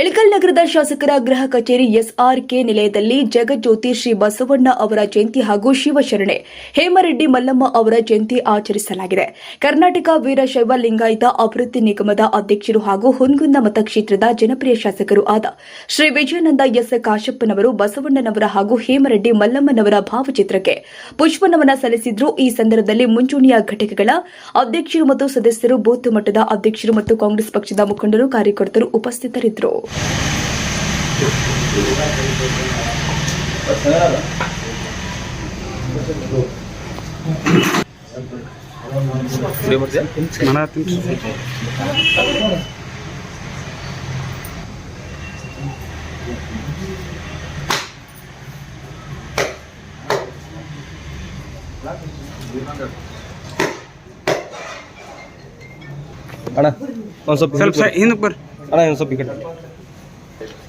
ಎಳಕಲ್ ನಗರದ ಶಾಸಕರ ಗೃಹ ಕಚೇರಿ ಎಸ್ಆರ್ಕೆ ನಿಲಯದಲ್ಲಿ ಜಗಜ್ಯೋತಿ ಶ್ರೀ ಬಸವಣ್ಣ ಅವರ ಜಯಂತಿ ಹಾಗೂ ಶಿವಶರಣೆ. ಹೇಮರೆಡ್ಡಿ ಮಲ್ಲಮ್ಮ ಅವರ ಜಯಂತಿ ಆಚರಿಸಲಾಗಿದೆ. ಕರ್ನಾಟಕ ವೀರಶೈವ ಲಿಂಗಾಯತ ಅಭಿವೃದ್ಧಿ ನಿಗಮದ ಅಧ್ಯಕ್ಷರು ಹಾಗೂ ಹುನ್ಗುಂದ ಮತಕ್ಷೇತ್ರದ ಜನಪ್ರಿಯ ಶಾಸಕರು ಆದ ಶ್ರೀ ವಿಜಯಾನಂದ ಎಸ್ ಕಾಶಪ್ಪನವರು ಬಸವಣ್ಣನವರ ಹಾಗೂ ಹೇಮರೆಡ್ಡಿ ಮಲ್ಲಮ್ಮನವರ ಭಾವಚಿತ್ರಕ್ಕೆ ಪುಷ್ಪನಮನ ಸಲ್ಲಿಸಿದ್ರು. ಈ ಸಂದರ್ಭದಲ್ಲಿ ಮುಂಚೂಣಿಯ ಘಟಕಗಳ ಅಧ್ಯಕ್ಷರು ಮತ್ತು ಸದಸ್ಯರು, ಬೂತ್ ಮಟ್ಟದ ಅಧ್ಯಕ್ಷರು ಮತ್ತು ಕಾಂಗ್ರೆಸ್ ಪಕ್ಷದ ಮುಖಂಡರು, ಕಾರ್ಯಕರ್ತರು ಉಪಸ್ಥಿತರಿದ್ದರು. ಅಣ್ಣ ಒಂದು ಸ್ವಲ್ಪ ಸ್ವಲ್ಪ ಹಿಂದಕ್ಕೆ ಬರ್ರಿ. ಅಣ್ಣ ಒಂದು ಸ್ವಲ್ಪ ಈ ಕಡೆ.